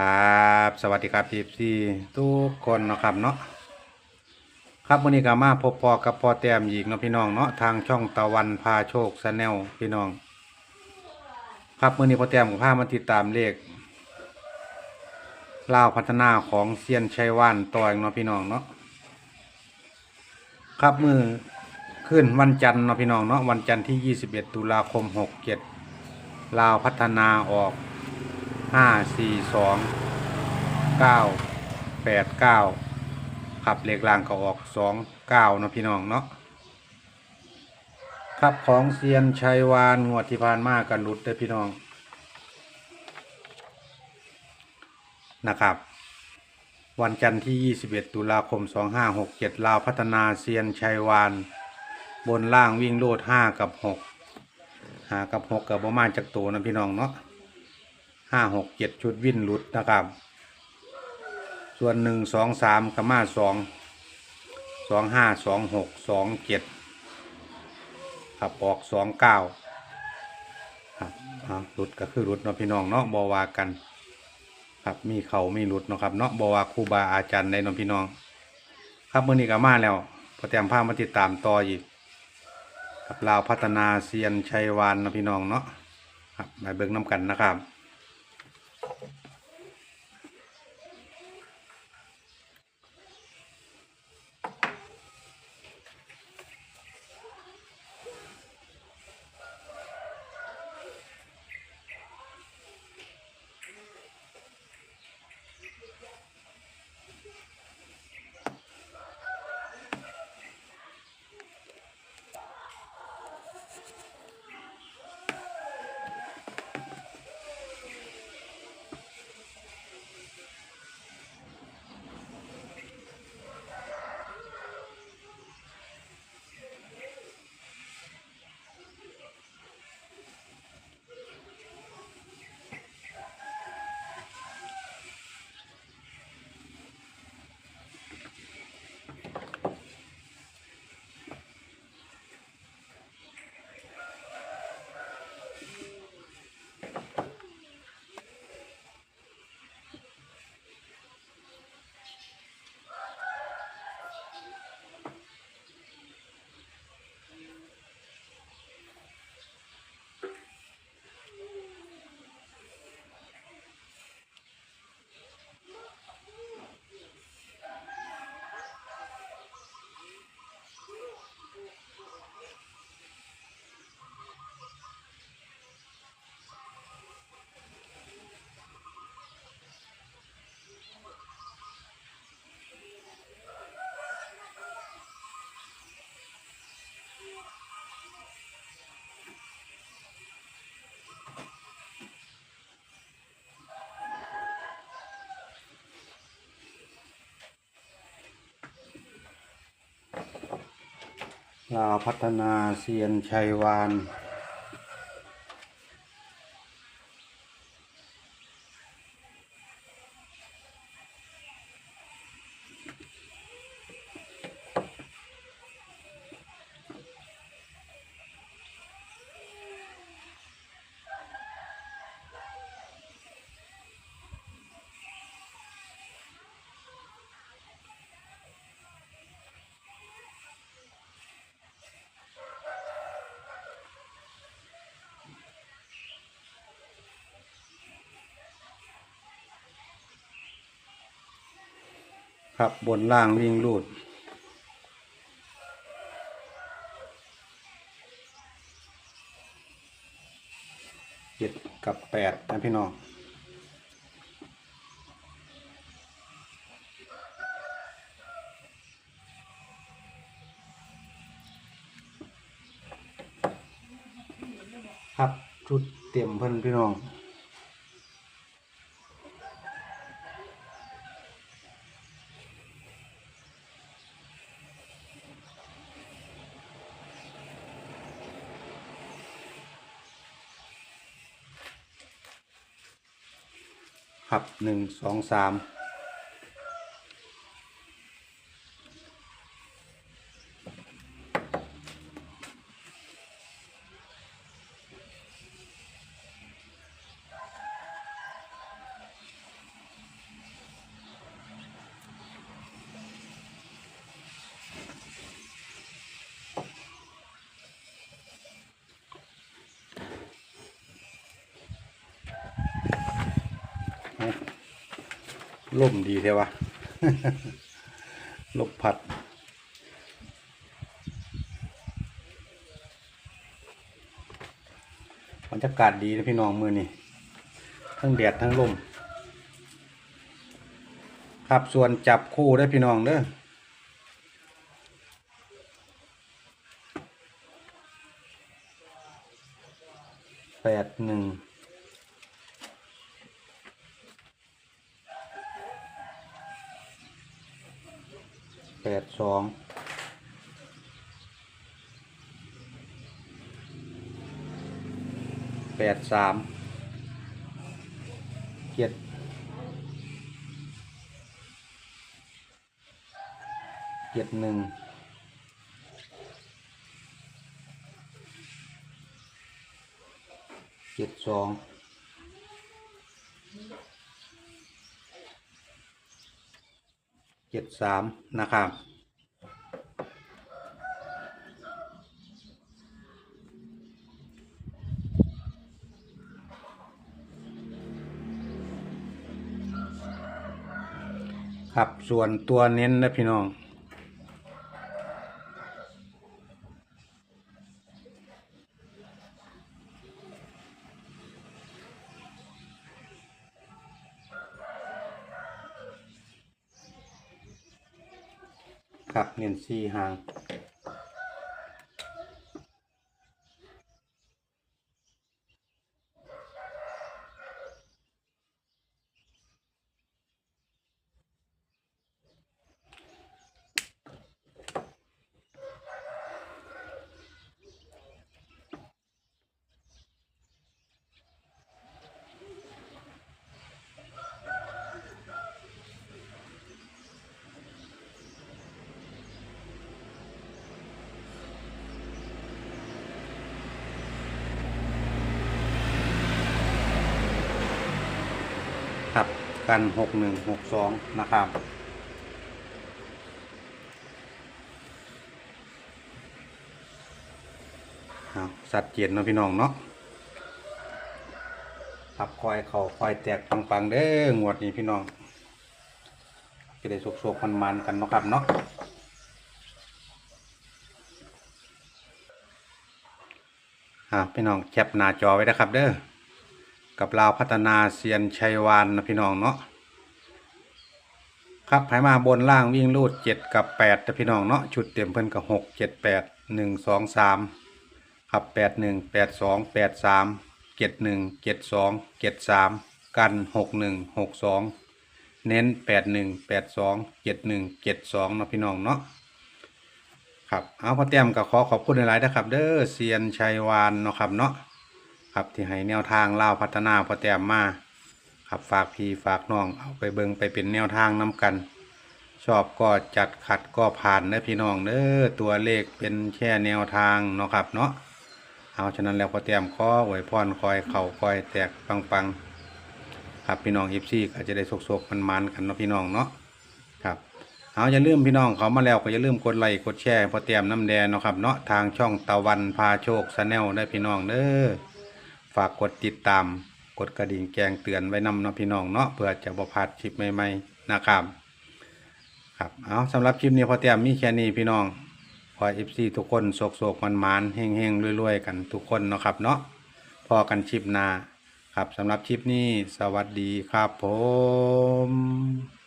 ครับ สวัสดีครับทีซีทุกคนนะครับเนาะครับวันนี้ก็มาพบปอกับพอแต้มอีกเนาะพี่น้องเนาะทางช่องตะวันพาโชคชาแนลพี่น้อง ครับวันนี้พอแต้มกับพามาติดตามเลขล่าวพัฒนาของเซียนชัยว่านต่อยเนาะพี่น้องเนาะครับมือขึ้นวันจันทร์เนาะพี่น้องเนาะวันจันทร์ที่ 21 ตุลาคม 67ลาวพัฒนาออก ห้าสี่สองเก้าแปดเก้าขับเลขล่างก็ออกสองเก้าเนาะพี่น้องเนาะครับของเซียนชัยวานงวดที่ผ่านมากันรุดเด้พี่น้องนะครับ วันจันทร์ที่ 21 ตุลาคม 2567 ลาวพัฒนาเซียนชัยวาน บนล่างวิ่งโลด 5 กับ6 5กับ 6 กับประมาณจากตัวนะพี่น้องเนาะ ห้าหกเจ็ดชุดวิ่นหลุดนะครับ ส่วนหนึ่งสองสามกมาสองสองห้าสองหกสองเจ็ดขับออกสองเก้าครับอะหลุดก็คือหลุดเนาะพี่น้องเนาะบวากัน ครับมีเขามีหลุดเนาะครับเนาะบวาครูบาอาจารย์ในเนาะพี่น้อง ครับเมื่อนี้ก็มาแล้วพอแต้มภาพมาติดตามต่ออีกกับลาวพัฒนาเซียนชัยวานเนาะพี่น้องเนาะครับมาเบิ่งน้ำกันนะครับ ลาวพัฒนาเซียนชัยวาน ครับบนล่างวิ่งรูด เจ็ดกับแปดนะพี่น้องครับชุดเต็มเพิ่นพี่น้อง ครับหนึ่งสองสาม ล่มดีเทวะลมพัด บรรยากาศดีนะพี่น้องมือนี่ทั้งแดดทั้งลม ครับส่วนจับคู่ได้พี่น้องเด้อแปดหนึ่ง แปดสองแปดสามเจ็ดเจ็ดหนึ่งเจ็ดสอง เจ็ดสามนะครับครับส่วนตัวเน้นนะพี่น้อง ครับเน้นสี่หาง กันหกหนึ่งหกสองนะครับเอาสัดเจนเนาะพี่น้องเนาะครับคอยเขาคอยแตกปังๆเด้องวดนี้พี่น้องจะได้สุกๆมันๆกันเนาะครับเนาะอ่าพี่น้องแคปหน้าจอไว้นะครับเด้อ กับลาวพัฒนาเซียนชัยวานนะพี่น้องเนาะครับให้มาบนล่างวิ่งรูดเจ็ดกับแปดนะพี่น้องเนาะชุดเต็มเพิ่นกับหกเจ็ดแปดหนึ่งสองสามครับแปดหนึ่งแปดสองแปดสามเจ็ดหนึ่งเจ็ดสองเจ็ดสามกันหกหนึ่งหกสองเน้นแปดหนึ่งแปดสองเจ็ดหนึ่งเจ็ดสองนะพี่น้องเนาะครับเอาพอเตรียมกับขอขอบคุณหลายๆนะครับ เด้อเซียนชัยวานเนาะครับเนาะ ครับที่ให้แนวทางเล่าพัฒนาพอแต้มมาครับฝากพี่ฝากน้องเอาไปเบิงไปเป็นแนวทางน้กัน ชอบก็จัดขัดก็ผ่านเด้อพี่น้องเด้อตัวเลขเป็นแค่แนวทางเนาะครับเนาะเอาฉะนั้นแล้วพอแต้มขอไว้พรคอยเข่าคอยแตกปังปังๆครับพี่น้องอีฟซี่ก็จะได้สกๆมันมันๆกันเนาะพี่น้องเนาะครับเอาอย่าลืมพี่น้องเขามาแล้วก็อย่าลืมกดไลค์กดแชร์พอแต้มน้ำแดงเนาะครับเนาะทางช่องตะวันพาโชคชาแนลได้พี่น้องเด้อ ฝากกดติดตาม กดกระดิ่งแจ้งเตือนไว้นำเนาะพี่น้องเนาะเพื่อจะบ่พลาดคลิปใหม่ๆนะครับครับเอาสำหรับคลิปนี้พอเตรียมมีแค่นี้พี่น้องขอเอฟซีทุกคนโศกโศกมันมานเฮงเฮงรวยๆ กันทุกคนเนาะครับเนาะพอกันคลิปหน้าครับสำหรับคลิปนี้สวัสดีครับผม